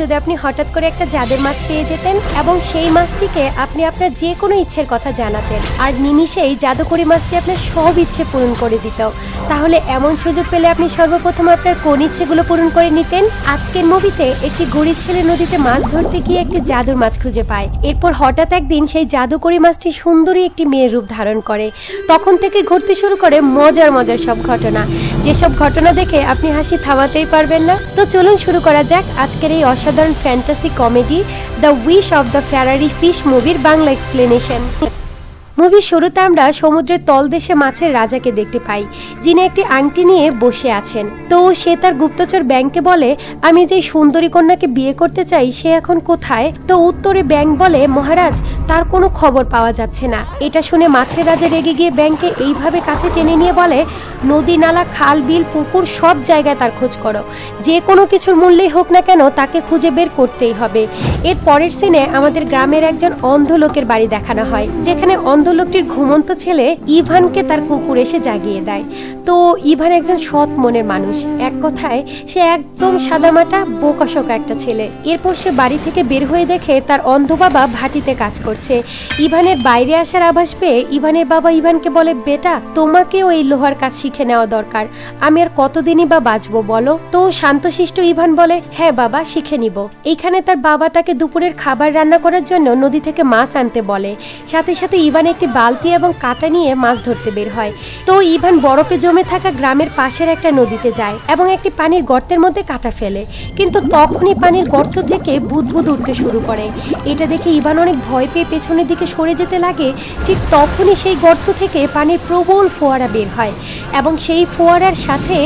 যদি আপনি হঠাৎ করে একটা জাদের মাছ পেয়ে যেতেন এবং সেই মাছটিকে আপনি আপনার যে কোনো ইচ্ছের কথা জানাতেন, আর নিমিষেই জাদুকরি মাছটি আপনার সব ইচ্ছে পূরণ করে দিত, তাহলে এমন সুযোগ পেলে আপনি সর্বপ্রথম আপনার কোন ইচ্ছেগুলো পূরণ করে নিতেন? আজকের মুভিতে একটি গরিব ছেলে নদীতে মাছ ধরতে গিয়ে একটি জাদুর মাছ খুঁজে পায়। এরপর হঠাৎ একদিন সেই জাদুকরি মাছটি সুন্দরী একটি মেয়ের রূপ ধারণ করে। তখন থেকে ঘটতে শুরু করে মজার মজার সব ঘটনা। যেসব ঘটনা দেখে আপনি হাসি থামাতেই পারবেন না। তো চলুন শুরু করা যাক আজকের এই অসাধারণ fantasy comedy the wish of the Ferrari fish মুভির বাংলা এক্সপ্লেনেশন মুভির শুরুতে আমরা সমুদ্রের তলদেশে মাছের রাজাকে দেখতে পাই, যিনি একটি আংটি নিয়ে বসে আছেন। তো সে তার গুপ্তচর ব্যাংকে বলে, আমি যে সুন্দরী কন্যাকে বিয়ে করতে চাই, সে এখন কোথায়? তো উত্তরে ব্যাংক বলে, মহারাজ, তার কোনো খবর পাওয়া যাচ্ছে না। এটা শুনে মাছের রাজা রেগে গিয়ে ব্যাংকে এইভাবে কাছে টেনে নিয়ে বলে, নদী, নালা, খাল, বিল, পুকুর, সব জায়গায় তার খোঁজ করো। যে কোনো কিছুর মূল্যেই হোক না কেন তাকে খুঁজে বের করতেই হবে। এর পরের সিনে আমাদের গ্রামের একজন অন্ধ লোকের বাড়ি দেখানো হয়, যেখানে অন্ধ লোকটির ঘুমন্ত ছেলে ইভানকে তার কুকুর এসে জাগিয়ে দেয়। তো ইভান একজন সৎ মনের মানুষ। এক কথায়, সে একদম সাদামাটা বোকাশোকা একটা ছেলে। এরপর সে বাড়ি থেকে বের হয়ে দেখে তার অন্ধ বাবা ভাটিতে কাজ করছে। ইভানের বাইরে আসার আভাস পেয়ে ইভানের বাবা ইভানকে বলে, বেটা, তোমাকেও এই লোহার কাজ শিখে নেওয়া দরকার। আমি আর কতদিনই বা বাঁচবো বলো? তো শান্তশিষ্ট ইভান বলে হ্যাঁ বাবা, শিখে নিব। এইখানে তার বাবা তাকে দুপুরের খাবার রান্না করার জন্য নদী থেকে মাছ আনতে বলে। সাথে সাথে ইভান একটি বালতি এবং কাঁটা নিয়ে মাছ ধরতে বের হয়। তো ইভান বরফে জমে থাকা গ্রামের পাশের একটা নদীতে যায় এবং একটি পানির গর্তের মধ্যে কাটা ফেলে। কিন্তু তখনই পানির গর্ত থেকে বুদবুদ উঠতে শুরু করে। এটা দেখে ইভান অনেক ভয় পেয়ে পেছনের দিকে সরে যেতে লাগে। ঠিক তখনই সেই গর্ত থেকে পানির প্রবল ফোয়ারা বের হয় এবং সেই ফোয়ারার সাথে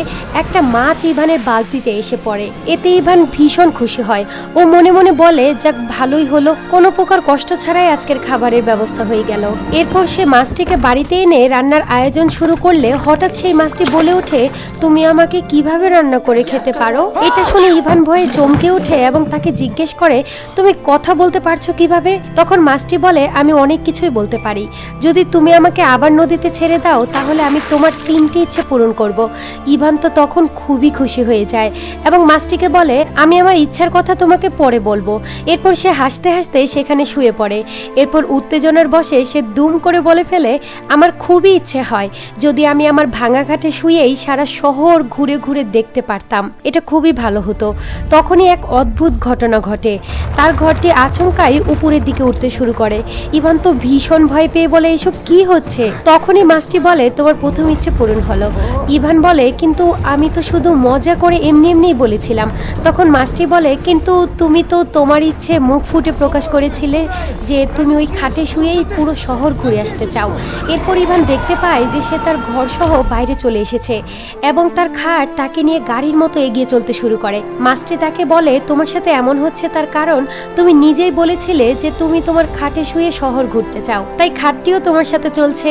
একটা মাছ ইভানের বালতিতে এসে পড়ে। এতে ইভান ভীষণ খুশি হয় ও মনে মনে বলে, যাক, ভালোই হলো। কোনো প্রকার কষ্ট ছাড়াই আজকের খাবারের ব্যবস্থা হয়ে গেল। এরপর সে মাছটিকে বাড়িতে এনে রান্নার আয়োজন শুরু করলে হঠাৎ সেই মাছটি বলে ওঠে, তুমি আমাকে কীভাবে রান্না করে খেতে পারো? এটা শুনে ইভান ভয়ে চমকে ওঠে এবং তাকে জিজ্ঞেস করে, তুমি কথা বলতে পারছ কীভাবে? তখন মাছটি বলে, আমি অনেক কিছুই বলতে পারি। যদি তুমি আমাকে আবার নদীতে ছেড়ে দাও, তাহলে আমি তোমার তিনটি ইচ্ছে পূরণ করব। ইভান তো তখন খুবই খুশি হয়ে যায় এবং মাছটিকে বলে, আমি আমার ইচ্ছার কথা তোমাকে পরে বলব। এরপর সে হাসতে হাসতে সেখানে শুয়ে পড়ে। এরপর উত্তেজনার বসে সে দুম করে বলে ফেলে, আমার খুবই ইচ্ছে হয় যদি আমি আমার ভাঙা ঘাটে শুয়েই সারা শহর ঘুরে ঘুরে দেখতে পারতাম। এটা খুবই ভালো হতো। তখনই এক অদ্ভুত ঘটনা ঘটে। তার ঘরটি আচমকাই উপরের দিকে উঠতে শুরু করে। ইভান তো ভীষণ ভয় পেয়ে বলে, এসব কি হচ্ছে? তখনই মাছটি বলে, তোমার প্রথম ইচ্ছে পূরণ হলো। ইভান বলে, কিন্তু আমি তো শুধু মজা করে এমনি এমনিই বলেছিলাম। তখন মাছটি বলে, কিন্তু তুমি তো তোমার ইচ্ছে মুখ ফুটে প্রকাশ করেছিলে যে তুমি ওই খাটে শুয়েই পুরো শহর ঘুরে আসতে চাও। এরপর ইভান দেখতে পায় যে সে তার ঘর সহ বাইরে চলে এসেছে এবং তার খাট তাকে নিয়ে গাড়ির মতো এগিয়ে চলতে শুরু করে। মাছটি তাকে বলে, তোমার সাথে এমন হচ্ছে তার কারণ, তুমি নিজেই বলেছিলে যে তুমি তোমার খাটে শুয়ে শহর ঘুরতে চাও। তাই খাটটিও তোমার সাথে চলছে।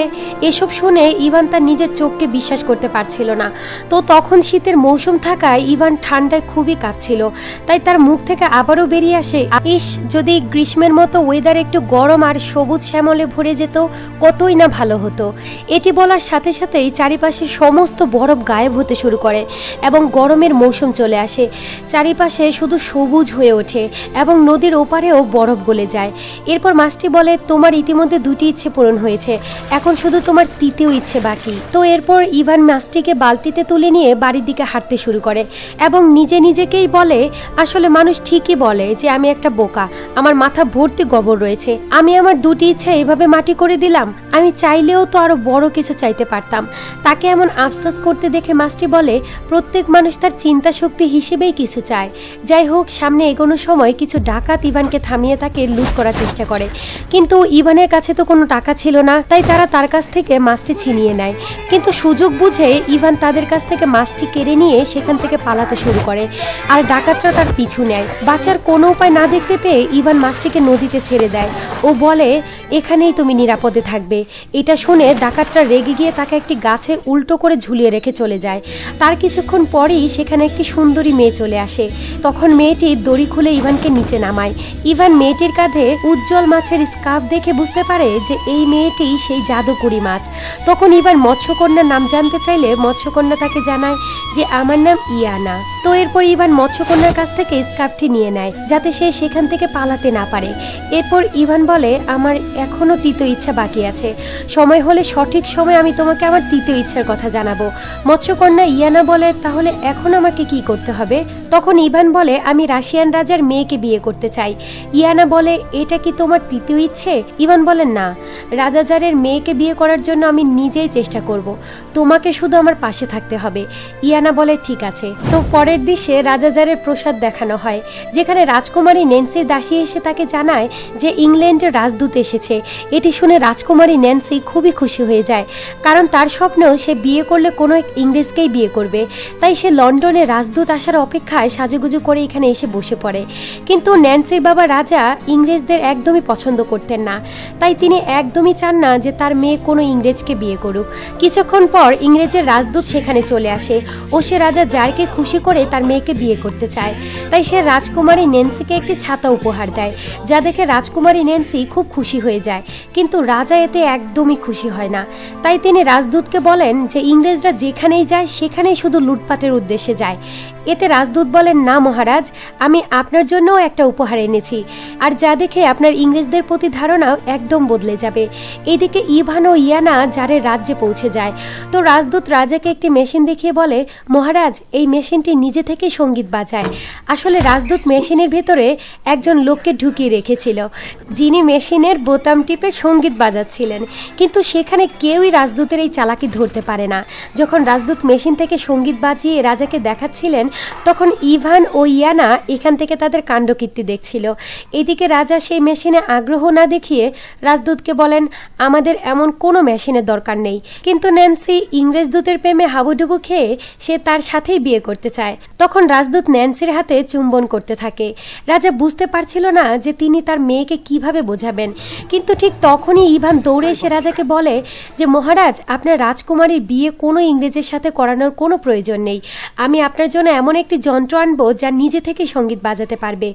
এসব শুনে ইভান তার নিজের চোখকে বিশ্বাস করতে পারছিল না। তো তখন শীতের মৌসুম থাকায় ইভান ঠান্ডায় খুবই কাঁপছিল। তাই তার মুখ থেকে আবারও বেরিয়ে আসে, ইস, যদি গ্রীষ্মের মতো ওয়েদার একটু গরম আর সবুজ শ্যামলে ভরে যেত কতই না ভালো হতো। এটি বলার সাথে সাথেই চারিপাশে সমস্ত বরফ গায়েব হতে শুরু করে এবং গরমের মৌসুম চলে আসে। চারিপাশে শুধু সবুজ হয়ে ওঠে এবং নদীর ওপারেও বরফ গলে যায়। এরপর মাছটি বলে, তোমার ইতিমধ্যে দুটি ইচ্ছে পূরণ হয়েছে। এখন শুধু তোমার তৃতীয় ইচ্ছে বাকি। তো এরপর ইভান মাছটিকে বালতিতে তুলে নিয়ে বাড়ির দিকে হাঁটতে শুরু করে এবং নিজে নিজেকেই বলে, আসলে মানুষ ঠিকই বলে যে আমি একটা বোকা। আমার মাথা ভর্তি গোবর রয়েছে। আমি আমার দুটি ইচ্ছা এভাবে মাটি করে দিলাম, আমি চাইলেও তো আরও বড় কিছু চাইতে পারতাম। তাকে এমন আফসোস করতে দেখে মাছটি বলে, প্রত্যেক মানুষ তার চিন্তা শক্তি হিসেবেই কিছু চায়। যাই হোক, সামনে এগোনোর সময় কিছু ডাকাত ইভানকে থামিয়ে তাকে লুট করার চেষ্টা করে। কিন্তু ইভানের কাছে তো কোনো টাকা ছিল না, তাই তারা তার কাছ থেকে মাছটি ছিনিয়ে নেয়। কিন্তু সুযোগ বুঝে ইভান তাদের কাছ থেকে মাছটি কেড়ে নিয়ে সেখান থেকে পালাতে শুরু করে। আর ডাকাতরা তার পিছু নেয়। বাঁচার কোনো উপায় না দেখতে পেয়ে ইভান মাছটিকে নদীতে ছেড়ে দেয়। ও বলে, এখানেই তুমি নিরাপদে থাকবে। এটা শুনে ডাকাতরা রেগে গিয়ে তাকে একটি গাছে উল্টো করে ঝুলিয়ে রেখে চলে যায়। তার কিছুক্ষণ পরেই সেখানে একটি সুন্দরী মেয়ে চলে আসে। তখন মেয়েটি দড়ি খুলে ইভানকে নিচে নামায়। ইভান মেয়েটির কাঁধে উজ্জ্বল মাছের স্কার্ফ দেখে বুঝতে পারে যে এই মেয়েটি সেই জাদুকরি মাছ। তখন ইভান মৎস্যকন্যার নাম জানতে চাইলে মৎস্যকন্যা তাকে জানায় যে, আমার নাম ইয়ানা। তো এরপর ইভান মৎস্যকন্যার কাছ থেকে স্কার্ফটি নিয়ে নেয়, যাতে সে সেখান থেকে পালাতে না পারে। এরপর ইভান বলে, আমার এখনও তৃতীয় ইচ্ছা বাকি আছে। সময় হলে সঠিক সময় আমি তোমাকে আমার তৃতীয় ইচ্ছার কথা জানাব। মৎস্যকন্যা ইয়ানা বলে, তাহলে এখন আমাকে কি করতে হবে? তখন ইভান বলে, আমি রাশিয়ান রাজার মেয়েকে বিয়ে করতে চাই। ইয়ানা বলে, এটা কি তোমার তৃতীয় ইচ্ছে? ইভান বলেন না। রাজাজারের মেয়েকে বিয়ে করার জন্য আমি নিজেই চেষ্টা করব। তোমাকে শুধু আমার পাশে থাকতে হবে। ইয়ানা বলে, ঠিক আছে। তো পরের দৃশ্যে রাজাজারের প্রসাদ দেখানো হয়, যেখানে রাজকুমারী নেন্সির দাসী এসে তাকে জানায় যে, ইংল্যান্ডের রাজদূত এসেছে। এটি শুনে রাজকুমারী ন্যান্সি খুবই খুশি হয়ে যায়, কারণ তার স্বপ্নেও সে বিয়ে করলে কোনো এক ইংরেজকেই বিয়ে করবে। তাই সে লন্ডনে রাজদূত আসার অপেক্ষায় সাজুগুজু করে এখানে এসে বসে পড়ে। কিন্তু ন্যান্সির বাবা রাজা ইংরেজদের একদমই পছন্দ করতেন না। তাই তিনি একদমই চান না যে তার মেয়ে কোনো ইংরেজকে বিয়ে করুক। কিছুক্ষণ পর ইংরেজের রাজদূত সেখানে চলে আসে ও সে রাজা জারকে খুশি করে তার মেয়েকে বিয়ে করতে চায়। তাই সে রাজকুমারী নেন্সিকে একটি ছাতা উপহার দেয়, যা দেখে রাজকুমারী নেন্সি খুব খুশি হয়ে যায়। কিন্তু রাজা এতে একদমই খুশি হয় না। তাই তিনি রাজদূতকে বলেন যে ইংরেজরা যেখানেই যায়, সেখানেই শুধু লুটপাটের উদ্দেশ্যে যায়। এতে রাজদূত বলেন, না মহারাজ, আমি আপনার জন্যও একটা উপহার এনেছি। আর যা দেখে আপনার ইংরেজদের প্রতি ধারণাও একদম বদলে যাবে। এদিকে ইভান ও ইয়ানা যারে রাজ্যে পৌঁছে যায়। তো রাজদূত রাজাকে একটি মেশিন দেখিয়ে বলে, মহারাজ, এই মেশিনটি নিজে থেকে সংগীত বাজায়। আসলে রাজদূত মেশিনের ভেতরে একজন লোককে ঢুকিয়ে রেখেছিল, যিনি মেশিনের বোতাম টিপে সংগীত বাজাচ্ছিলেন। কিন্তু সেখানে কেউই রাজদূতের এই চালাকি ধরতে পারে না। যখন রাজদূত মেশিন থেকে সংগীত বাজিয়ে রাজাকে দেখাচ্ছিলেন, তখন ইভান ও ইয়ানা এখান থেকে তাদের কাণ্ডকীর্তি দেখছিল। এদিকে রাজা সেই মেশিনে আগ্রহ না দেখিয়ে রাজদূতকে বলেন, আমাদের এমন কোনো মেশিনের দরকার নেই। কিন্তু ন্যান্সি ইংরেজ দূতের প্রেমে হাবুডুবু খেয়ে সে তার সাথেই বিয়ে করতে চায়। তখন রাজদূত ন্যান্সির হাতে চুম্বন করতে থাকে। রাজা বুঝতে পারছিল না যে তিনি তার মেয়েকে কীভাবে বোঝাবেন। কিন্তু ঠিক তখনই ইভান দৌড়ে এসে রাজাকে বলে যে, মহারাজ, আপনার রাজকুমারীর বিয়ে কোনো ইংরেজের সাথে করানোর কোনো প্রয়োজন নেই। আমি আপনার জন্য এমন একটি যন্ত্র আনব যা নিজে থেকে সংগীত বাজাতে পারবে।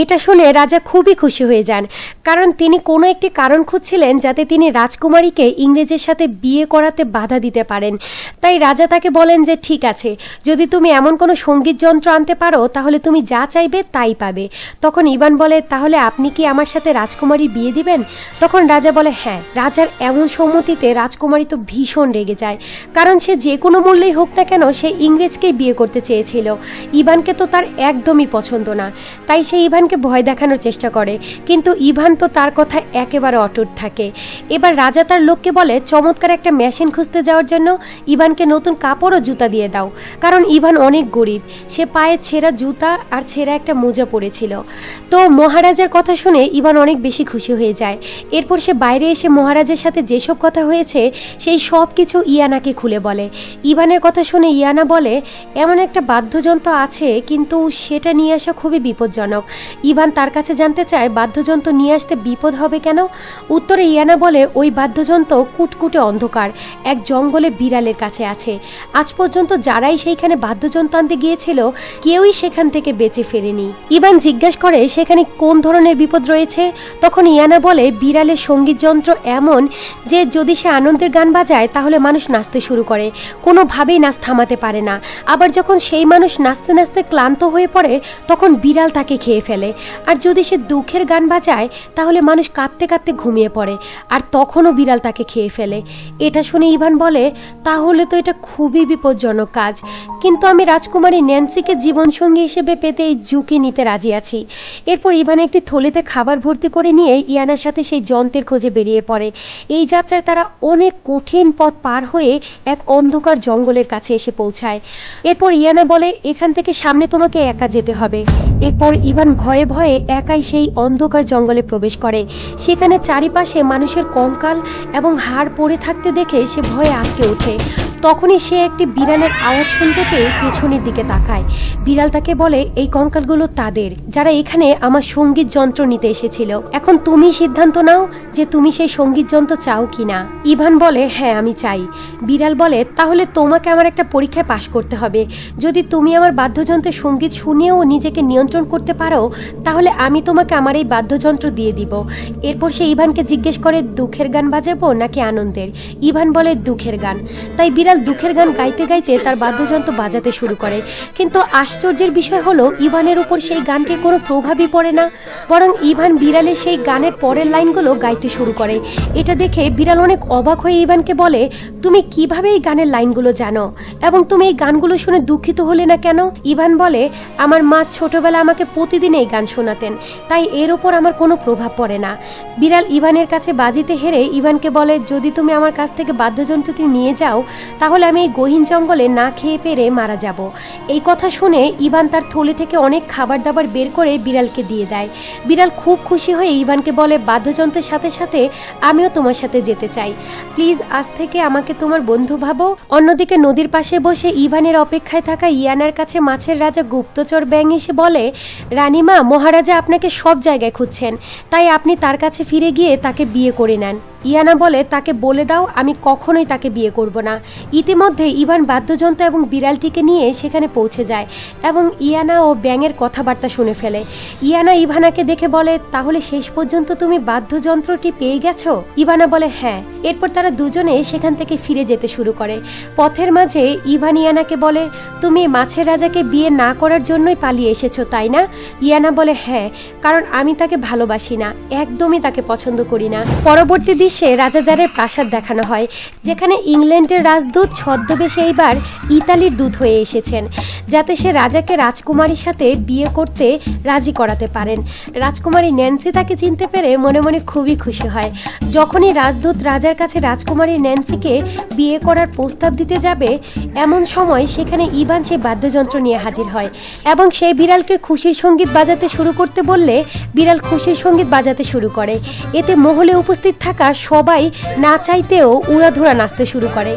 এটা শুনে রাজা খুবই খুশি হয়ে যান, কারণ তিনি কোনো একটি কারণ খুঁজছিলেন যাতে তিনি রাজকুমারীকে ইংরেজের সাথে বিয়ে করাতে বাধা দিতে পারেন। তাই রাজা তাকে বলেন যে, ঠিক আছে, যদি তুমি এমন কোনো সংগীত যন্ত্র আনতে পারো, তাহলে তুমি যা চাইবে তাই পাবে। তখন ইবান বলে, তাহলে আপনি কি আমার সাথে রাজকুমারী বিয়ে দিবেন? তখন রাজা বলে হ্যাঁ রাজার এমন সম্মতিতে রাজকুমারী তো ভীষণ রেগে যায়। কারণ সে যে কোনো মূল্যেই হোক না কেন সে ইংরেজকেই বিয়ে করতে চেয়েছিল। ইভানকে তো তার একদমই পছন্দ না। তাই সে ইভানকে ভয় দেখানোর চেষ্টা করে। কিন্তু ইভান তো তার কথা একেবারে অটুট থাকে। এবার রাজা তার লোককে বলে, চমৎকার একটা মেশিন খুঁজতে যাওয়ার জন্য ইভানকে নতুন কাপড় ও জুতা দিয়ে দাও। কারণ ইভান অনেক গরিব। সে পায়ে ছেঁড়া জুতা আর ছেঁড়া একটা মোজা পরেছিল। তো মহারাজার কথা শুনে ইভান অনেক বেশি খুশি হয়ে যায়। এরপর সে বাইরে এসে মহারাজের সাথে যেসব কথা হয়েছে, সেই সব কিছু ইয়ানাকে খুলে বলে। ইভানের কথা শুনে ইয়ানা বলে, এমন একটা বাদ্যযন্ত্র আছে, কিন্তু সেটা নিয়ে আসা খুবই বিপজ্জনক। ইভান তার কাছে জানতে চায়, বাদ্যযন্ত্র নিয়ে আসতে বিপদ হবে কেন? উত্তরে ইয়ানা বলে, ওই বাদ্যযন্ত্র কুটকুটে অন্ধকার, এক জঙ্গলে বিড়ালের কাছে আছে। আজ পর্যন্ত যারাই সেইখানে বাদ্যযন্ত্র আনতে গিয়েছিল, কেউই সেখান থেকে বেঁচে ফেরেনি। ইভান জিজ্ঞাসা করে, সেখানে কোন ধরনের বিপদ রয়েছে? তখন ইয়ানা বলে, বিড়ালের সংগীত যন্ত্র এমন যে যদি সে আনন্দের গান বাজায়, তাহলে মানুষ নাচতে শুরু করে। কোনোভাবেই নাচ থামাতে পারে না। আবার যখন সেই মানুষ নাচতে নাচতে ক্লান্ত হয়ে পড়ে, তখন বিড়াল তাকে খেয়ে ফেলে। আর যদি সে দুঃখের গান বাজায়, তাহলে মানুষ কাঁদতে কাঁদতে ঘুমিয়ে পড়ে। আর তখনও বিড়াল তাকে খেয়ে ফেলে। এটা শুনে ইভান বলে, তাহলে তো এটা খুবই বিপজ্জনক কাজ। কিন্তু আমি রাজকুমারী ন্যান্সিকে জীবনসঙ্গী হিসেবে পেতে এই ঝুঁকি নিতে রাজি আছি। এরপর ইভান একটি থলিতে খাবার ভর্তি করে নিয়ে ইয়ানার সাথে সেই যন্ত্রের খোঁজে বেরিয়ে পড়ে। এই যাত্রায় তারা অনেক কঠিন পথ পার হয়ে এক অন্ধকার জঙ্গলের কাছে এসে পৌঁছায়। এরপর ইয়ানা বলে, এখান থেকে সামনে তোমাকে একা যেতে হবে। এরপর ইভান ভয়ে ভয়ে একাই সেই অন্ধকার জঙ্গলে প্রবেশ করে। সেখানে চারিপাশে মানুষের কঙ্কাল এবং হাড় পড়ে থাকতে দেখে সে ভয়ে আটকে ওঠে। তখনই সে একটি বিড়ালের আওয়াজ শুনতে পেয়ে পেছনের দিকে তাকায়। বিড়াল তাকে বলে, এই কঙ্কালগুলো তাদের। যারা এখানে আমার সংগীত যন্ত্র নিতে এসেছিল। এখন তুমি সিদ্ধান্ত নাও যে তুমি সেই সংগীত যন্ত্র চাও কি না ইভান বলে হ্যাঁ আমি চাই। বিড়াল বলে, তাহলে তোমাকে আমার একটা পরীক্ষায় পাশ করতে হবে। যদি তুমি আমার বাদ্যযন্ত্রের সংগীত শুনেও নিজেকে নিয়ন্ত্রণ করতে পারো, তাহলে আমি তোমাকে আমার এই বাদ্যযন্ত্র দিয়ে দিব। এরপর সে ইভানকে জিজ্ঞেস করে, দুঃখের গান বাজাবো নাকি আনন্দের? ইভান বলে, দুঃখের গান। তাই বিড়াল দুঃখের গান গাইতে গাইতে তার বাদ্যযন্ত্র বাজাতে শুরু করে। কিন্তু আশ্চর্যের বিষয় হলো, ইভানের উপর সেই গানটির কোনো প্রভাবই পড়ে না। বরং ইভান বিড়ালের সেই গানের পরের লাইনগুলো গাইতে শুরু করে। এটা দেখে বিড়াল অনেক অবাক হয়ে ইভানকে বলে, তুমি কীভাবে এই গানের লাইনগুলো জানো? এবং তুমি এই গানগুলো শুনে দুঃখিত হলে না কেন? ইভান বলে, আমার মা ছোটবেলা আমাকে প্রতিদিন এই গান শোনাতেন, তাই এর ওপর আমার কোনো প্রভাব পড়ে না। বিড়াল ইভানের কাছে বাজিতে হেরে ইভানকে বলে, যদি তুমি আমার কাছ থেকে বাদ্যযন্ত্রটি নিয়ে যাও, তাহলে আমি এই গহীন জঙ্গলে না খেয়ে পেরে মারা যাব। এই কথা শুনে ইভান তার থলি থেকে অনেক খাবার দাবার বের করে বিড়ালকে দিয়ে দেয়। বিড়াল খুব খুশি হয়ে ইভানকে বলে, বাদ্যযন্ত্রের সাথে সাথে আমিও তোমার সাথে যেতে চাই। প্লিজ, আজ থেকে আমাকে তোমার বন্ধু ভাবো। অন্যদিকে নদীর পাশে বসে ইভানের অপেক্ষায় থাকা ইয়ানার কাছে মাছের রাজা গুপ্তচর ব্যাং এসে বলে, রানীমা, মহারাজা আপনাকে সব জায়গায় খুঁজছেন। তাই আপনি তার কাছে ফিরে গিয়ে তাকে বিয়ে করে নেন। ইয়ানা বলে, তাকে বলে দাও, আমি কখনোই তাকে বিয়ে করব না। ইতিমধ্যে ইভান বাদ্যযন্ত্র এবং বিড়ালটিকে নিয়ে সেখানে পৌঁছে যায় এবং ইয়ানা ও ব্যাঙের কথাবার্তা শুনে ফেলে। ইয়ানা ইভানাকে দেখে বলে, তাহলে শেষ পর্যন্ত তুমি বাদ্যযন্ত্রটি পেয়ে গেছো? ইভানা বলে হ্যাঁ। এরপর তারা দুজনে সেখান থেকে ফিরে যেতে শুরু করে। পথের মাঝে ইভান ইয়ানাকে বলে, তুমি মাছের রাজাকে বিয়ে না করার জন্যই পালিয়ে এসেছ, তাই না? ইয়ানা বলে হ্যাঁ কারণ আমি তাকে ভালোবাসি না, একদমই তাকে পছন্দ করি না। পরবর্তী দৃশ্যে রাজাজারের প্রাসাদ দেখানো হয়, যেখানে ইংল্যান্ডের রাজদূত ছদ্মবেশে এইবার ইতালির দূত হয়ে এসেছেন, যাতে সে রাজাকে রাজকুমারীর সাথে বিয়ে করতে রাজি করাতে পারেন। রাজকুমারী ন্যান্সি তাকে চিনতে পেরে মনে মনে খুবই খুশি হয়। যখনই রাজদূত রাজার কাছে রাজকুমারী ন্যান্সিকে বিয়ে করার প্রস্তাব দিতে যাবে, এমন সময় সেখানে ইভান সেই বাদ্যযন্ত্র নিয়ে হাজির হয় এবং সেই বিড়ালকে খুশির সংগীত বাজাতে শুরু করতে বললে বিড়াল খুশির সংগীত বাজাতে শুরু করে। এতে মহলে উপস্থিত থাকা সবাই না চাইতেও উড়াধুরা নাচতে শুরু করে।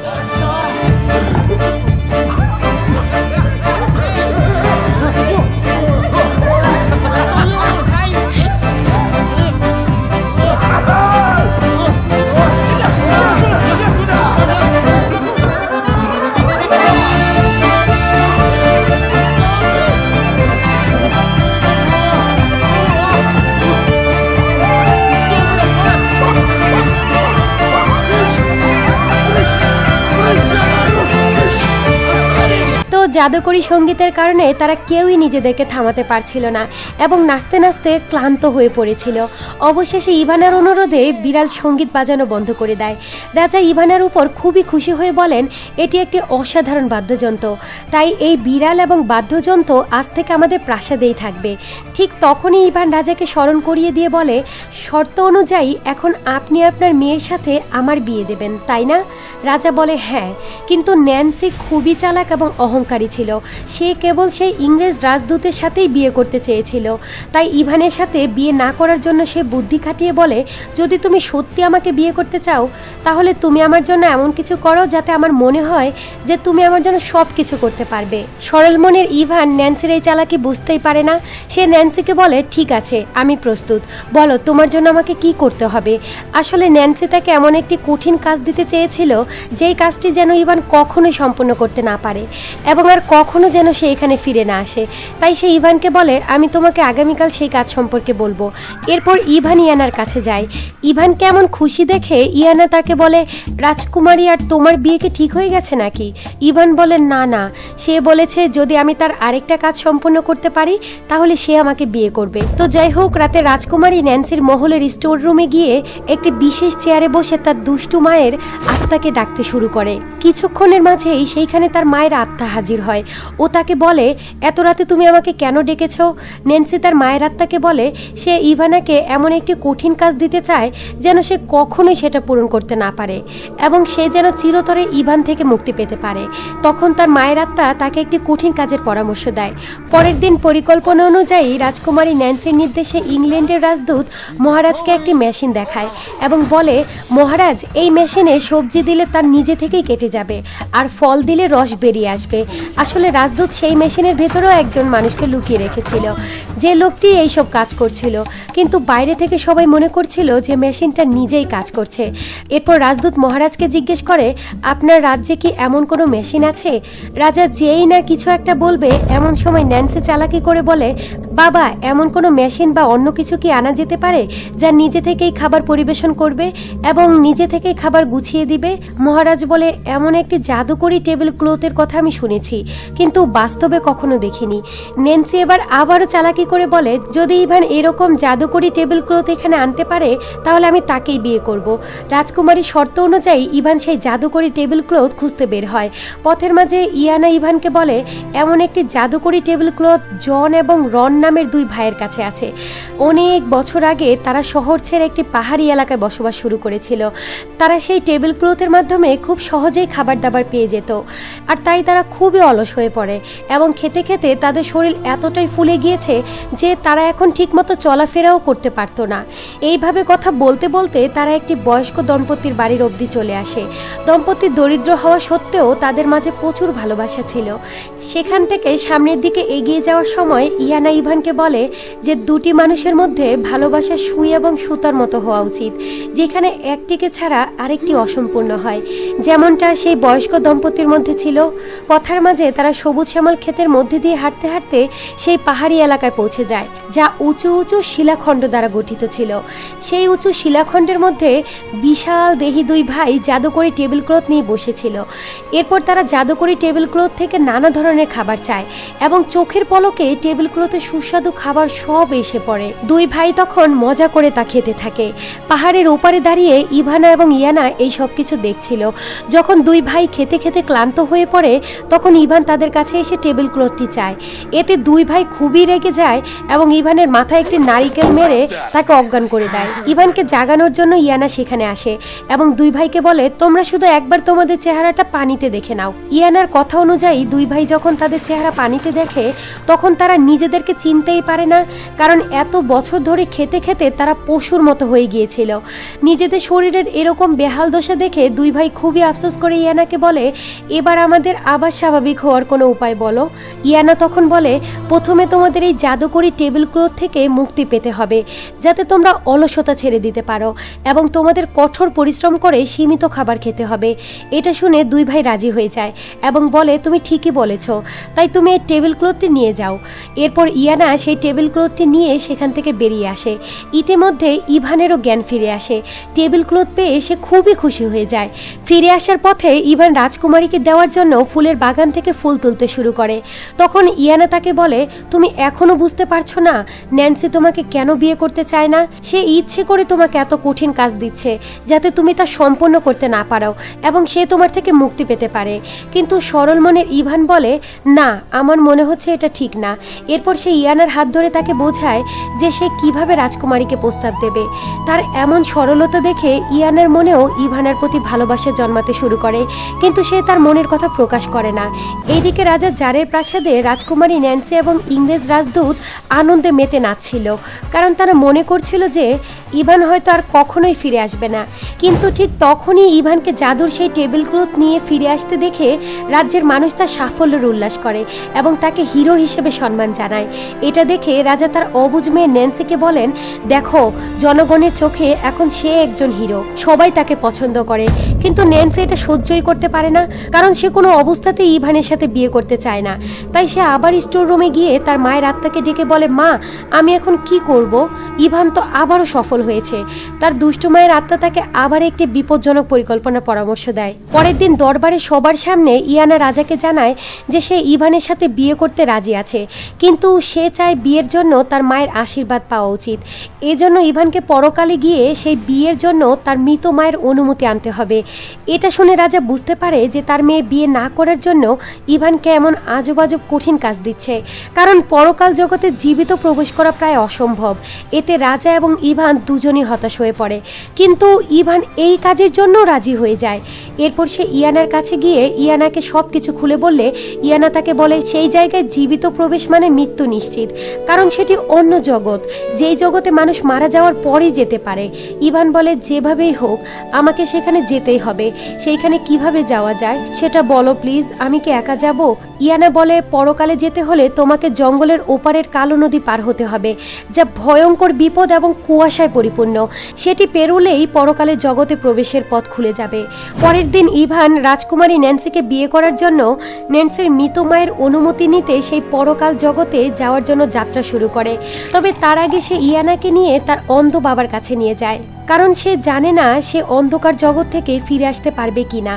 জাদুকরী সঙ্গীতের কারণে তারা কেউই নিজেদেরকে থামাতে পারছিল না এবং নাচতে নাচতে ক্লান্ত হয়ে পড়েছিল। অবশেষে ইভানার অনুরোধে বিড়াল সংগীত বাজানো বন্ধ করে দেয়। রাজা ইভানার উপর খুবই খুশি হয়ে বলেন, এটি একটি অসাধারণ বাদ্যযন্ত্র। তাই এই বিড়াল এবং বাদ্যযন্ত্র আজ থেকে আমাদের প্রাসাদেই থাকবে। ঠিক তখনই ইভান রাজাকে স্মরণ করিয়ে দিয়ে বলে, শর্ত অনুযায়ী এখন আপনি আপনার মেয়ের সাথে আমার বিয়ে দেবেন, তাই না? রাজা বলে হ্যাঁ। কিন্তু ন্যান্সি খুবই চালাক এবং অহংকারী। ছিল। সে কেবল সেই ইংরেজ রাজদূতের সাথেই বিয়ে করতে চেয়েছিল। তাই ইভানের সাথে বিয়ে না করার জন্য সে বুদ্ধি খাটিয়ে বলে, যদি তুমি সত্যি আমাকে বিয়ে করতে চাও, তাহলে তুমি আমার জন্য এমন কিছু করো যাতে আমার মনে হয় যে তুমি আমার জন্য সব কিছু করতে পারবে। সরল মনের ইভান ন্যান্সির এই চালাকি বুঝতেই পারে না। সে ন্যান্সিকে বলে, ঠিক আছে, আমি প্রস্তুত। বলো, তোমার জন্য আমাকে কি করতে হবে? আসলে ন্যান্সি তাকে এমন একটি কঠিন কাজ দিতে চেয়েছিল, যেই কাজটি যেন ইভান কখনোই সম্পূর্ণ করতে না পারে। এবং আর কখনো যেন সে এখানে ফিরে না আসে। তাই সে ইভানকে বলে, আমি তোমাকে আগামীকাল সেই কাজ সম্পর্কে বলব। এরপর ইভান ইয়ানার কাছে যায়। ইভান কেমন খুশি দেখে ইয়ানা তাকে বলে, রাজকুমারী, আর তোমার বিয়ে কি ঠিক হয়ে গেছে নাকি? ইভান বলে, না না। সে বলেছে, যদি আমি তার আরেকটা কাজ সম্পূর্ণ করতে পারি, তাহলে সে আমাকে বিয়ে করবে। তো যাই হোক, রাতে রাজকুমারী ন্যান্সির মহলের স্টোর রুমে গিয়ে একটি বিশেষ চেয়ারে বসে তার দুষ্টু মায়ের আত্মাকে ডাকতে শুরু করে। কিছুক্ষণের মাঝেই সেইখানে তার মায়ের আত্মা হাজির হয়। ও তাকে বলে, এত রাতে তুমি আমাকে কেন ডেকেছো? নেন্সি তার মায়ের আত্মাকে বলে, সে ইভানাকে এমন একটি কঠিন কাজ দিতে চায় যেন সে কখনোই সেটা পূরণ করতে না পারে এবং সে যেন চিরতরে ইভান থেকে মুক্তি পেতে পারে। তখন তার মায়ের আত্মা তাকে একটি কঠিন কাজের পরামর্শ দেয়। পরের দিন পরিকল্পনা অনুযায়ী রাজকুমারী ন্যান্সির নির্দেশে ইংল্যান্ডের রাজদূত মহারাজকে একটি মেশিন দেখায় এবং বলে, মহারাজ, এই মেশিনে সবজি দিলে তার নিজে থেকেই কেটে যাবে, আর ফল দিলে রস বেরিয়ে আসবে। আসলে রাজদূত সেই মেশিনের ভেতরেও একজন মানুষকে লুকিয়ে রেখেছিল, যে লোকটি এইসব কাজ করছিল। কিন্তু বাইরে থেকে সবাই মনে করছিল যে মেশিনটা নিজেই কাজ করছে। এরপর রাজদূত মহারাজকে জিজ্ঞেস করে, আপনার রাজ্যে কি এমন কোনো মেশিন আছে? রাজা যেই না কিছু একটা বলবে, এমন সময় ন্যান্সে চালাকি করে বলে বাবা, এমন কোনো মেশিন বা অন্য কিছু কি আনা যেতে পারে যা নিজে থেকেই খাবার পরিবেশন করবে এবং নিজে থেকেই খাবার গুছিয়ে দিবে? মহারাজ বলে, এমন একটি জাদুকরি টেবিল ক্লথের কথা আমি শুনেছি, কিন্তু বাস্তবে কখনো দেখিনি। নেন্সি এবার আবারও চালাকি করে বলে, যদি ইভান এরকম জাদুকরি টেবিল ক্লথ এখানে আনতে পারে, তাহলে আমি তাকেই বিয়ে করব। রাজকুমারী শর্ত অনুযায়ী ইভান সেই জাদুকরি টেবিল ক্লথ খুঁজতে বের হয়। পথের মাঝে ইয়ানা ইভানকে বলে, এমন একটি জাদুকরি টেবিল ক্লথ জন এবং রন নামের দুই ভাইয়ের কাছে আছে। অনেক বছর আগে তারা শহর ছেড়ে একটি পাহাড়ি এলাকায় বসবাস শুরু করেছিল। তারা সেই টেবিল ক্লথের মাধ্যমে খুব সহজেই খাবার দাবার পেয়ে যেত। আর তাই তারা খুবই অলস হয়ে পড়ে এবং খেতে খেতে তাদের শরীর এতটাই ফুলে গিয়েছে যে তারা এখন ঠিকমতো চলাফেরাও করতে পারতো না। এইভাবে কথা বলতে বলতে তারা একটি বয়স্ক দম্পতির বাড়ির অবধি চলে আসে। দম্পতি দরিদ্র হওয়া সত্ত্বেও তাদের মাঝে প্রচুর ভালোবাসা ছিল। সেখান থেকে সামনের দিকে এগিয়ে যাওয়ার সময় ইয়ানা ইভানকে বলে যে দুটি মানুষের মধ্যে ভালোবাসা সুই এবং সুতার মতো হওয়া উচিত, যেখানে একটিকে ছাড়া আরেকটি অসম্পূর্ণ হয়। যেমনটা সেই বয়স্ক দম্পতির মধ্যে ছিল। পথার মাঝে তারা সবুজ শ্যামল ক্ষেতের মধ্যে দিয়ে হাঁটতে হাঁটতে সেই পাহাড়ি এলাকায় পৌঁছে যায়, যা উঁচু উঁচু শিলাখণ্ড দ্বারা গঠিত ছিল। সেই উঁচু শিলাখণ্ডের মধ্যে বিশাল দেহি দুই ভাই জাদুকরি টেবিল ক্লথ নিয়ে বসেছিল। এরপর তারা জাদুকরি টেবিল ক্লথ থেকে নানা ধরনের খাবার চায় এবং চোখের পলকে টেবিল ক্লথে সুস্বাদু খাবার সব এসে পড়ে। দুই ভাই তখন মজা করে তা খেতে থাকে। পাহাড়ের ওপারে দাঁড়িয়ে ইভানা এবং ইয়ানা এই সব কিছু দেখছিল। যখন দুই ভাই খেতে খেতে ক্লান্ত হয়ে পড়ে, তখন ইভান তাদের কাছে এসে টেবিল ক্লথটি চায়। এতে দুই ভাই খুবই রেগে যায় এবং ইভানের মাথায় একটি নারিকেল মেরে তাকে অজ্ঞান করে দেয়। ইভানকে জাগানোর জন্য ইয়ানা সেখানে আসে এবং দুই ভাইকে বলে, তোমরা শুধু একবার তোমাদের চেহারাটা পানিতে দেখে নাও। ইয়ানার কথা অনুযায়ী দুই ভাই যখন তাদের চেহারা পানিতে দেখে, তখন তারা নিজেদেরকে চিনতেই পারে না, কারণ এত বছর ধরে খেতে খেতে তারা পশুর মতো হয়ে গিয়েছিল। নিজেদের শরীরের এরকম বেহাল দশা দেখে দুই ভাই খুবই আফসোস করে ইয়ানাকে বলে, এবার আমাদের আবার স্বাভাবিক হওয়ার কোনো উপায় বলো। ইয়ানা তখন বলে, প্রথমে তোমাদের এই জাদুকরি টেবিল ক্লথ থেকে মুক্তি পেতে হবে, যাতে তোমরা অলসতা ছেড়ে দিতে পারো এবং তোমাদের কঠোর পরিশ্রম করে সীমিত খাবার খেতে হবে। এটা শুনে দুই ভাই রাজি হয়ে যায় এবং বলে, তুমি ঠিকই বলেছ, তাই তুমি এই টেবিল ক্লথটি নিয়ে যাও। এরপর ইয়ানা সেই টেবিল ক্লথটি নিয়ে সেখান থেকে বেরিয়ে আসে। ইতিমধ্যে ইভানেরও জ্ঞান ফিরে আসে। টেবিল ক্লথ পেয়ে সে খুবই খুশি হয়ে যায়। ফিরে আসার পথে ইভান রাজকুমারীকে দেওয়ার জন্য ফুলের বাগান থেকে ফুল তুলতে শুরু করে। তখন ইয়ানা তাকে বলে, তুমি এখনও বুঝতে পারছ না, ন্যান্সি তোমাকে কেন বিয়ে করতে চায় না? সে ইচ্ছে করে তোমাকে এত কঠিন কাজ দিচ্ছে, যাতে তুমি তা সম্পন্ন করতে না পারো এবং সে তোমার থেকে মুক্তি পেতে পারে। কিন্তু সরল মনের ইভান বলে, না, আমার মনে হচ্ছে এটা ঠিক না। এরপর সে ইয়ানার হাত ধরে তাকে বোঝায় যে সে কীভাবে রাজকুমারীকে প্রস্তাব দেবে। তার এমন সরলতা দেখে ইয়ানের মনেও ইভানের প্রতি ভালোবাসা জন্মাতে শুরু করে, কিন্তু সে তার মনের কথা প্রকাশ করে না। এইদিকে রাজা জারের প্রাসাদে রাজকুমারী ন্যান্সি এবং ইংরেজ রাজদূত আনন্দে মেতে নাচছিল, কারণ তারা মনে করছিল যে ইভান হয়তো আর কখনোই ফিরে আসবে না। কিন্তু ঠিক তখনই ইভানকে জাদুর সেই টেবিল ক্লথ নিয়ে ফিরে আসতে দেখে রাজ্যের মানুষ তার সাফল্যের উল্লাস করে এবং তাকে হিরো হিসেবে সম্মান জানায়। এটা দেখে রাজা তার অবুজ মেয়ে ন্যান্সিকে বলেন, দেখো, জনগণের চোখে এখন সে একজন হিরো। সবাই তাকে পছন্দ করে। কিন্তু ন্যান্সি এটা সহ্যই করতে পারে না, কারণ সে কোনো অবস্থাতেই ইভানের সাথে বিয়ে করতে চায় না। তাই সে আবার স্টোর রুমে গিয়ে তার মায়ের আত্মাকে ডেকে বলে, মা, আমি এখন কি করব? ইভান তো আবারও সফল হয়েছে। তার দুষ্টু মায়ের আত্মা তাকে আবার একটি বিপজ্জনক পরিকল্পনা পরামর্শ দেয়। পরের দিন দরবারে সবার সামনে ইয়ানা রাজাকে জানায় যে সে ইভানের সাথে বিয়ে করতে রাজি আছে। কিন্তু সে চায় বিয়ের জন্য তার মায়ের আশীর্বাদ পাওয়া উচিত। এজন্য ইভানকে পরকালে গিয়ে সেই বিয়ের জন্য তার মৃত মায়ের অনুমতি আনতে হবে। এটা শুনে রাজা বুঝতে পারে যে তার মেয়ে বিয়ে না করার জন্য ইভানকে এমন আজব আজব কঠিন কাজ দিচ্ছে। কারণ পরকাল জগতে জীবিত প্রবেশ করা প্রায় অসম্ভব। এতে রাজা এবং ইভান দুজনই হতাশ হয়ে পড়ে। কিন্তু ইভান এই কাজের জন্য রাজি হয়ে যায়। এরপর সে ইয়ানার কাছে গিয়ে ইয়ানাকে সব কিছু খুলে বললে, ইয়ানা তাকে বলে, সেই জায়গায় জীবিত প্রবেশ মানে মৃত্যু নিশ্চিত। কারণ সেটি অন্য জগৎ। যেই জগতে মানুষ মারা যাওয়ার পরেই যেতে পারে। ইভান বলে, যেভাবেই হোক, আমাকে সেখানে যেতেই হবে। সেইখানে কীভাবে যাওয়া যায়, সেটা বলো প্লিজ, আমি কি একা যাব? ইয়ানা বলে, পরকালে যেতে হলে তোমাকে জঙ্গলের ওপারের কালো নদী পার হতে হবে, যা ভয়ঙ্কর বিপদ এবং কুয়াশায় পরিপূর্ণ। সেটি পেরুলেই পরকালের জগতে প্রবেশের পথ খুলে যাবে। পরের দিন ইভান রাজকুমারী ন্যান্সিকে বিয়ে করার জন্য ন্যান্সির মৃত মায়ের অনুমতি নিতে সেই পরকাল জগতে যাওয়ার জন্য যাত্রা শুরু করে। তবে তার আগে সে ইয়ানাকে নিয়ে তার অন্ধ বাবার কাছে নিয়ে যায়। কারণ সে জানে না সে অন্ধকার জগৎ থেকে ফিরে আসতে পারবে কিনা।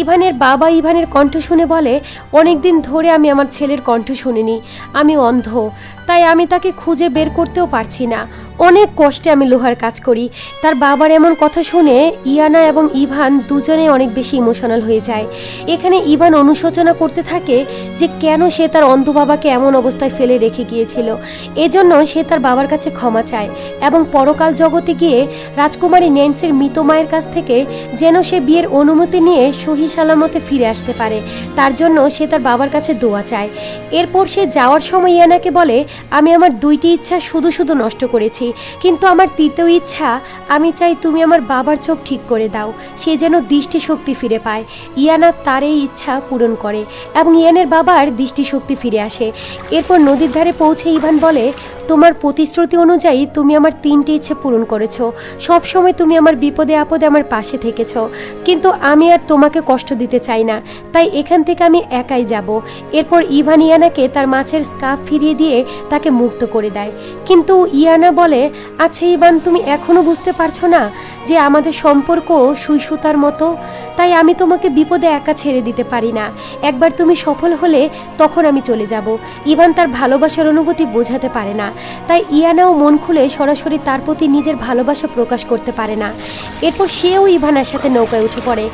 ইভানের বাবা ইভানের কণ্ঠ শুনে বলে, অনেকদিন ধরে আমি আমার ছেলের কণ্ঠ শুনিনি। আমি অন্ধ, তাই আমি তাকে খুঁজে বের করতেও পারছি না। অনেক কষ্টে আমি লোহার কাজ করি। তার বাবার এমন কথা শুনে ইয়ানা এবং ইভান দুজনে অনেক বেশি ইমোশনাল হয়ে যায়। এখানে ইভান অনুশোচনা করতে থাকে যে কেন সে তার অন্ধ বাবাকে এমন অবস্থায় ফেলে রেখে গিয়েছিল। এজন্য সে তার বাবার কাছে ক্ষমা চায় এবং পরকাল জগতে গিয়ে রাজকুমারী নেন্সের মৃত মায়ের কাছ থেকে যেন সে বিয়ের অনুমতি নিয়ে সহি সালামতে ফিরে আসতে পারে, তার জন্য সে তার বাবার কাছে দোয়া চায়। এরপর সে যাওয়ার সময় ইয়ানাকে বলে, আমি আমার দুইটি ইচ্ছা শুধু শুধু নষ্ট করেছি, কিন্তু আমার তৃতীয় ইচ্ছা, আমি চাই তুমি আমার বাবার চোখ ঠিক করে দাও, সে যেন দৃষ্টিশক্তি ফিরে পায়। ইয়ানা তার এই ইচ্ছা পূরণ করে এবং ইয়ানের বাবার দৃষ্টিশক্তি ফিরে আসে। এরপর নদীর ধারে পৌঁছে ইভান বলে, তোমার প্রতিশ্রুতি অনুযায়ী তুমি আমার তিনটি ইচ্ছে পূরণ করেছ, সব সময় তুমি আমার বিপদে আপদে আমার পাশে থেকেছ। কিন্তু আমি আর তোমাকে কষ্ট দিতে চাই না। তাই এখান থেকে আমি একাই যাব। এরপর ইভান ইয়ানাকে তার মাছের স্কার্ফ ফিরিয়ে দিয়ে তাকে মুক্ত করে দেয়। কিন্তু ইয়ানা বলে আচ্ছা ইভান, তুমি এখনও বুঝতে পারছ না যে আমাদের সম্পর্ক সুই সুতার মতো? তাই আমি তোমাকে বিপদে একা ছেড়ে দিতে পারি না। একবার তুমি সফল হলে তখন আমি চলে যাব। ইভান তার ভালোবাসার অনুভূতি বোঝাতে পারে না। তাই ইয়ানাও মন খুলে সরাসরি তার প্রতি নিজের ভালোবাসা প্রকাশ করতে পারে না। এরপর সেও ইভানের সাথে নৌকায় উঠে পড়ে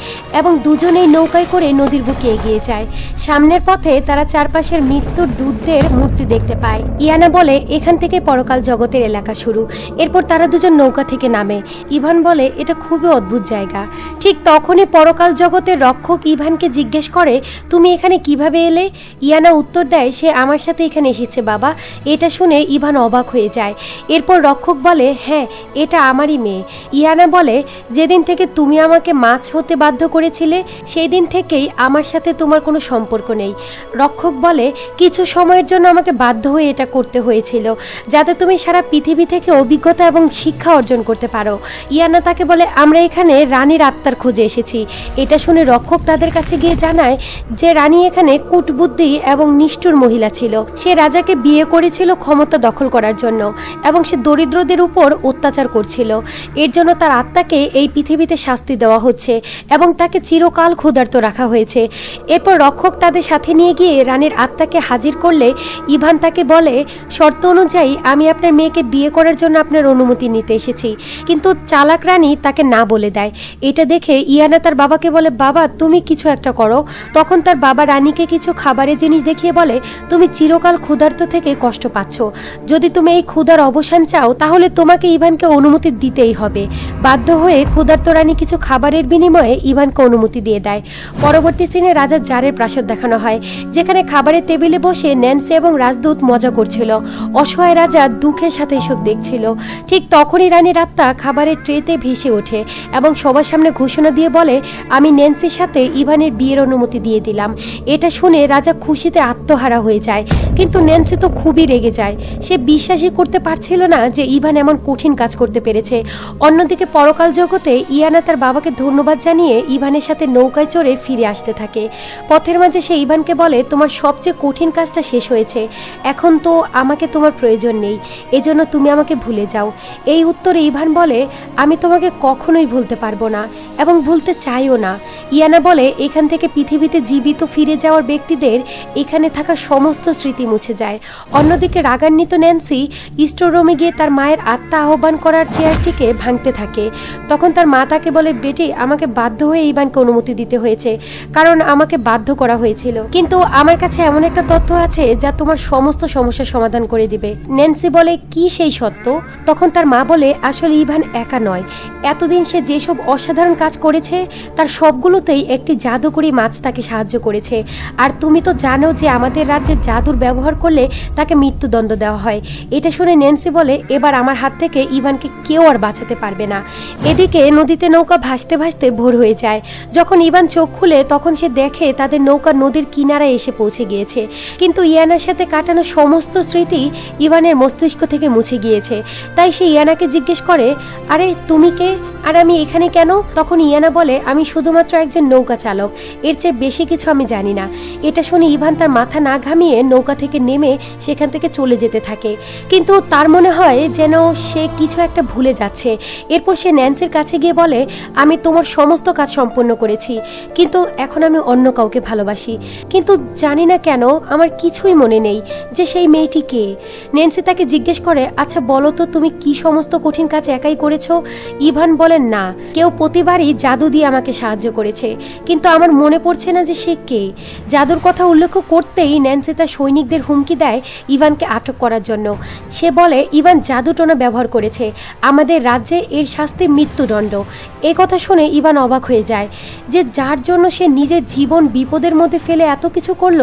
এবং দুজনেই নৌকায় করে নদীর বুকে এগিয়ে যায়। সামনের পথে তারা চারপাশের মৃত্যুর দূতদের মূর্তি দেখতে পায়। ইয়ানা বলে, এখান থেকে পরকাল জগতের এলাকা শুরু। এরপর তারা দুজন নৌকা থেকে নামে। ইভান বলে, এটা খুবই অদ্ভুত জায়গা। ঠিক তখনই পরকাল জগতের রক্ষক ইভানকে জিজ্ঞেস করে, তুমি এখানে কীভাবে এলে? ইয়ানা উত্তর দেয়, সে আমার সাথে এখানে এসেছে, বাবা। এটা শুনে ইভান অবাক হয়ে যায়। এরপর রক্ষক বলে হ্যাঁ এটা আমারই মেয়ে। ইয়ানা বলে, যেদিন থেকে তুমি আমাকে মাছ হতে বাধ্য করেছিলে সেই দিন থেকেই আমার সাথে তোমার কোনো সম্পর্ক নেই। রক্ষক বলে, কিছু সময়ের জন্য আমাকে বাধ্য হয়ে এটা করতে হয়েছিল, যাতে তুমি সারা পৃথিবী থেকে অভিজ্ঞতা এবং শিক্ষা অর্জন করতে পারো। ইয়ানা তাকে বলে, আমরা এখানে রানীর আত্মার খুঁজে এসেছি। এটা শুনে রক্ষক তাদের কাছে গিয়ে জানায় যে রানী এখানে কূটবুদ্ধি এবং নিষ্ঠুর মহিলা ছিল। সে রাজাকে বিয়ে করেছিল ক্ষমতা দখল করার জন্য এবং সে দরিদ্রদের উপর অত্যাচার করছিল। এর জন্য তার আত্মাকে এই পৃথিবীতে শাস্তি দেওয়া হচ্ছে এবং তাকে চিরকাল ক্ষুধার্ত রাখা হয়েছে। এরপর রক্ষক তাদের সাথে নিয়ে গিয়ে রানীর আত্মাকে হাজির করলে ইভান তাকে বলে, শর্ত অনুযায়ী আমি আপনার মেয়েকে বিয়ে করার জন্য আপনার অনুমতি নিতে এসেছি, কিন্তু চালাক রানী তাকে না বলে দেয়। এটা দেখে ইয়ানা তার বাবাকে বলে, বাবা, তুমি কিছু একটা করো। তখন তার বাবা রানীকে কিছু খাবারের জিনিস দেখিয়ে বলে, তুমি চিরকাল ক্ষুধার্ত থেকে কষ্ট পাচ্ছ। যদি তুমি এই ক্ষুধার অবসান চাও, তাহলে তোমাকে ইভানকে অনুমতি দিতেই হবে। বাধ্য হয়ে ক্ষুধার্ত রানী কিছু খাবারের বিনিময়ে ইভানকে অনুমতি দিয়ে দেয়। পরবর্তী সিনে রাজার জারের প্রাসাদ দেখানো হয়, যেখানে খাবারের টেবিলে বসে ন্যান্সি এবং রাজদূত মজা করছিল। অসহায় রাজা দুঃখের সাথে এসব দেখছিল। ঠিক তখনই রানীর আত্মা খাবারের ট্রেতে ভেসে ওঠে এবং সবার সামনে ঘোষণা দিয়ে বলে, আমি ন্যান্সির সাথে ইভানের বিয়ের অনুমতি দিয়ে দিলাম। এটা শুনে রাজা খুশিতে আত্মহারা হয়ে যায়। কিন্তু ন্যান্সি তো খুবই রেগে যায়। সে বিশ্বাসই করতে পারছিল না যে ইভান এমন কঠিন কাজ করতে পেরেছে। অন্যদিকে পরকাল জগতে ইয়ানা তার বাবাকে ধন্যবাদ জানিয়ে ইভানের সাথে নৌকায় চড়ে ফিরে আসতে থাকে। পথের মাঝে সে ইভানকে বলে, তোমার সবচেয়ে কঠিন কাজটা শেষ হয়েছে। এখন তো আমাকে তোমার প্রয়োজন নেই। এজন্য তুমি আমাকে ভুলে যাও। এই উত্তরে ইভান বলে, আমি তোমাকে কখনোই ভুলতে পারব না এবং ভুলতে চাইও না। ইয়ানা বলে, এখান থেকে পৃথিবীতে জীবিত ফিরে যাওয়ার ব্যক্তিদের এখানে থাকা সমস্ত স্মৃতি মুছে যায়। অন্যদিকে রাগান্বিত ন্যান্সি ইস্টোরোমে গিয়ে তার মায়ের আত্মা আহ্বান করার চেয়ারটিকে ভাঙতে থাকে। তখন তার মা তাকে বলে, বেটি, আমাকে বাধ্য হয়ে ইভানকে অনুমতি দিতে হয়েছে, কারণ আমাকে বাধ্য করা হয়েছিল। কিন্তু আমার কাছে এমন একটা তথ্য আছে যা তোমার সমস্ত সমস্যার সমাধান করে দিবে। ন্যান্সি বলে, কি সেই সত্য? তখন তার মা বলে, আসলে ইভান একা নয়। এতদিন সে যেসব অসাধারণ কাজ করেছে, তার সবগুলোতেই একটি জাদুকরি মাছ তাকে সাহায্য করেছে। আর তুমি তো জানো যে আমাদের রাজ্যে জাদুর ব্যবহার করলে তাকে মৃত্যুদণ্ড দেওয়া হয়। এটা শুনে ন্যান্সি বলে, এবার আমার হাত থেকে ইভানকে কেউ আর বাঁচাতে পারবে না। এদিকে নদীতে নৌকা ভাসতে ভাসতে ভোর হয়ে যায়। যখন ইভান চোখ খুলে, তখন সে দেখে তাদের নৌকা নদীর কিনারায় এসে পৌঁছে গিয়েছে। কিন্তু ইয়ানার সাথে কাটানো সমস্ত স্মৃতি ইভানের মস্তিষ্ক থেকে মুছে গিয়েছে। তাই সে ইয়ানাকে জিজ্ঞেস করে, আরে, তুমি কে? আর আমি এখানে কেন? তখন ইয়ানা বলে, আমি শুধুমাত্র একজন নৌকা চালক। এর চেয়ে বেশি কিছু আমি জানি না। এটা শুনে ইভান তার মাথা না ঘামিয়ে নৌকা থেকে নেমে সেখান থেকে চলে যেতে থাকে। কিন্তু তার মনে হয় যেন সে কিছু একটা ভুলে যাচ্ছে। এরপর সে ন্যান্সির কাছে গিয়ে বলে, আমি তোমার সমস্ত কাজ সম্পন্ন করেছি, কিন্তু এখন আমি অন্য কাউকে ভালোবাসি। কিন্তু জানি না কেন, আমার কিছুই মনে নেই যে সেই মেয়েটি কে। ন্যান্সি তাকে জিজ্ঞেস করে আচ্ছা বলো তো, তুমি কি সমস্ত কঠিন কাজ একাই করেছ? ইভান বলেন না, কেউ প্রতিবারই জাদু দিয়ে আমাকে সাহায্য করেছে, কিন্তু আমার মনে পড়ছে না যে সে কে। জাদুর কথা উল্লেখ করতেই ন্যান্সি তার সৈনিকদের হুমকি দেয় ইভানকে আটক করার জন্য। সে বলে, ইভান জাদুটোনা ব্যবহার করেছে। আমাদের রাজ্যে এর শাস্তি মৃত্যুদণ্ড। এ কথা শুনে ইভান অবাক হয়ে যায় যে যার জন্য সে নিজের জীবন বিপদের মধ্যে ফেলে এত কিছু করল,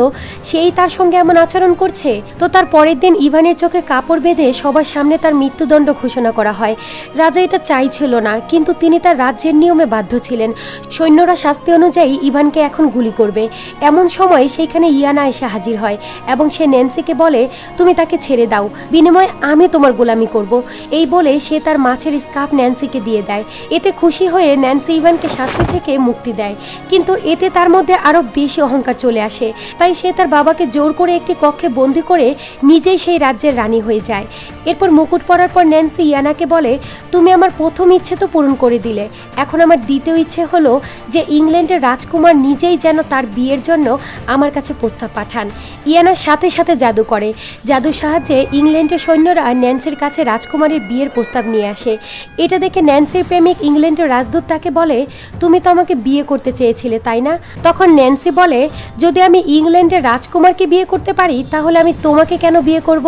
সেই তার সঙ্গে এমন আচরণ করছে? তো তার পরের দিন ইভানের চোখে কাপড় বেঁধে সবার সামনে তার মৃত্যুদণ্ড ঘোষণা করা হয়। রাজা এটা চাইছিল না, কিন্তু তিনি তার রাজ্যের নিয়মে বাধ্য ছিলেন। সৈন্যরা শাস্তি অনুযায়ী ইভানকে এখন গুলি করবে। এমন সময় সেইখানে ইয়ানা এসে হাজির হয় এবং সে ন্যান্সিকে বলে, তুমি তাকে ছেড়ে দাও। বিনিময়ে আমি তোমার গোলামি করব। এই বলে সে তার মাছের স্কার্ফ ন্যান্সিকে দিয়ে দেয়। এতে খুশি হয়ে ন্যান্সি ইভানকে শাস্তি থেকে মুক্তি দেয়। কিন্তু এতে তার মধ্যে আরও বেশি অহংকার চলে আসে। তাই সে তার বাবাকে জোর করে একটি কক্ষে বন্দি করে নিজেই সেই রাজ্যের রানী হয়ে যায়। এরপর মুকুট পরার পর ন্যান্সি ইয়ানাকে বলে, তুমি আমার প্রথম ইচ্ছে তো পূরণ করে দিলে। এখন আমার দ্বিতীয় ইচ্ছে হলো যে ইংল্যান্ডের রাজকুমার নিজেই যেন তার বিয়ের জন্য আমার কাছে প্রস্তাব পাঠান। ইয়ানার সাথে সাথে জাদু করে। জাদুর সাহায্যে ইংল্যান্ডের সৈন্যরা ন্যান্সির কাছে রাজকুমারের বিয়ের প্রস্তাব নিয়ে আসে। এটা দেখে ন্যান্সির প্রেমিক ইংল্যান্ডের রাজদূত তাকে বলে, তুমি তো আমাকে বিয়ে করতে চেয়েছিলে, তাই না? তখন ন্যান্সি বলে, যদি আমি ইংল্যান্ডের রাজকুমারকে বিয়ে করতে পারি, তাহলে আমি তোমাকে কেন বিয়ে করব?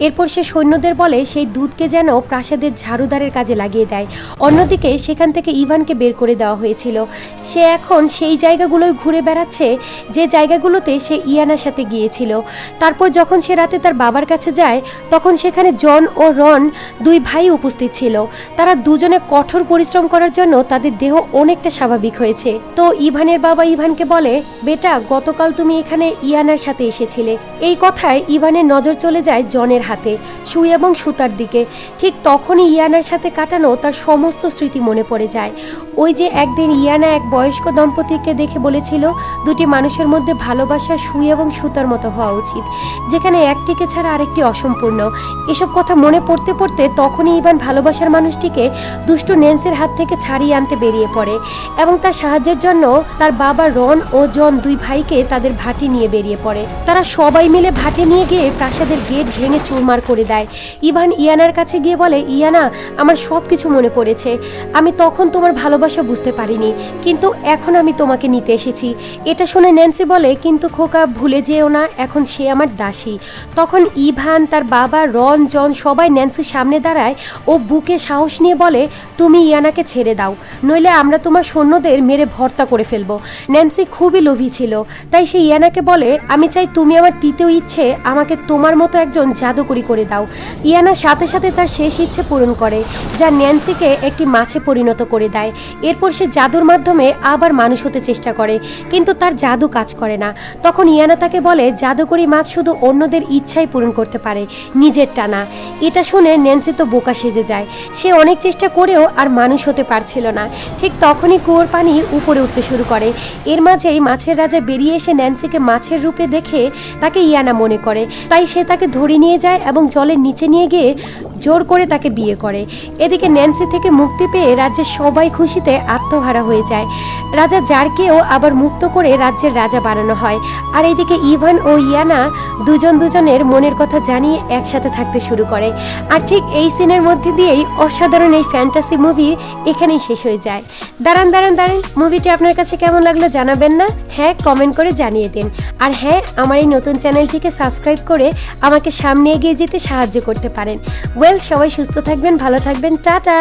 এরপর সে সৈন্যদের বলে, সেই দুধকে যেন প্রাসাদের ঝাড়ুদারের কাজে লাগিয়ে দেয়। অন্যদিকে সেখান থেকে ইভানকে বের করে দেওয়া হয়েছিল। সে এখন সেই জায়গাগুলোয় ঘুরে বেড়াচ্ছে, যে জায়গাগুলোতে সে ইয়ানার সাথে গিয়েছিল। তারপর যখন সে রাতে তার বাবার কাছে যায়, তখন সেখানে জন ও রন দুই ভাই উপস্থিত ছিল। তারা দুজনে কঠোর পরিশ্রম করার জন্য তাদের দেহ অনেকটা স্বাভাবিক হয়েছে। তো ইভানের বাবা ইভানকে বলে, বেটা, গতকাল তুমি এখানে ইয়ানার সাথে এসেছিলে। এই কথায় ইভানের নজর চলে যায় জনের হাতে, সুই এবং সুতার দিকে। ঠিক তখনই ইয়ানার সাথে কাটানো তার সমস্ত স্মৃতি মনে পড়ে যায়। ওই যে একদিন ইয়ানা এক বয়স্ক দম্পতিকে দেখে বলেছিল, দুটি মানুষের মধ্যে ভালোবাসা সুই এবং সুতার মতো হওয়া উচিত। যেখানে একটিকে ছাড়া আরেকটি অসম্পূর্ণ। এসব কথা মনে পড়তে পড়তে তখনই ইভান ভালোবাসার মানুষটিকে দুষ্টু নেন্সের হাত থেকে ছাড়িয়ে আনতে বেরিয়ে পড়ে এবং তার সাহায্যের জন্য তার বাবা রন ও জন দুই ভাইকে তাদের ভাটি নিয়ে বেরিয়ে পড়ে। তারা সবাই মিলে ভাটি নিয়ে গিয়ে প্রাসাদের গেট ভেঙে চুরমার করে দেয়। ইভান ইয়ানার কাছে গিয়ে বলে, ইয়ানা, আমার সব কিছু মনে পড়েছে। আমি তখন তোমার ভালোবাসা বুঝতে পারিনি, কিন্তু এখন আমি তোমাকে নিতে এসেছি। এটা শুনে ন্যান্সি বলে, কিন্তু খোকা, ভুলে যেও না, এখন সে আমার দাসী। তখন ইভান, তার বাবা, রন, জন সবাই ন্যান্সির সামনে দাঁড়ায় ও বুকে সাহস নিয়ে বলে, তুমি ইয়ানাকে ছেড়ে দাও, নইলে আমরা তোমার সৈন্যদের মেরে ভর্তা করে ফেলব। ন্যান্সি খুবই লোভী ছিল, তাই সে ইয়ানাকে বলে, আমি চাই তুমি আমার তৃতীয় ইচ্ছে আমাকে তোমার মতো একজন জাদুকরি করে দাও। ইয়ানা সাথে সাথে তার শেষ ইচ্ছে পূরণ করে, যা ন্যান্সিকে একটি মাছে পরিণত করে দেয়। এরপর সে জাদুর মাধ্যমে আবার মানুষ হতে চেষ্টা করে, কিন্তু তার জাদু কাজ করে না। তখন ইয়ানা তাকে বলে, জাদুকরি মাছ শুধু অন্যদের ইচ্ছাই পূরণ করতে পারে, নিজের টানা। এটা শুনে ন্যান্সি তো বোকা সেজে যায়। সে অনেক চেষ্টা করেও আর মানুষ হতে পারছিল না। ঠিক তখনই কুয়োর পানি উপরে উঠতে শুরু করে। এর মাঝেই মাছের রাজা বেরিয়ে এসে ন্যান্সিকে মাছের রূপে দেখে তাকে ইয়ানা মনে করে। তাই সে তাকে ধরে নিয়ে যায় এবং জলের নিচে নিয়ে গিয়ে জোর করে তাকে বিয়ে করে। এদিকে ন্যান্সি থেকে মুক্তি পেয়ে রাজ্যের সবাই খুশিতে আত্মহারা হয়ে যায়। রাজা জারকেও আবার মুক্ত করে রাজ্যের রাজা বানানো হয়। আর এদিকে ইভান ও ইয়ানা দুজন দুজনের মনের কথা জানিয়ে একসাথে থাকতে শুরু করে। আর ঠিক এই সিনের মধ্যে দিয়েই অসাধারণ এই ফ্যান্টাসি মুভি এখানেই শেষ হয়ে যায়। দাঁড়ান দাঁড়ান দাঁড়ান মুভিটি আপনার কাছে কেমন লাগল জানাবেন না? হ্যাঁ কমেন্ট করে জানিয়ে দিন। আর হ্যাঁ আমার এই নতুন চ্যানেলটিকে সাবস্ক্রাইব করে আমাকে সামনে এগিয়ে যেতে সাহায্য করতে পারেন। ওয়েল সবাই সুস্থ থাকবেন, ভালো থাকবেন, টাটা!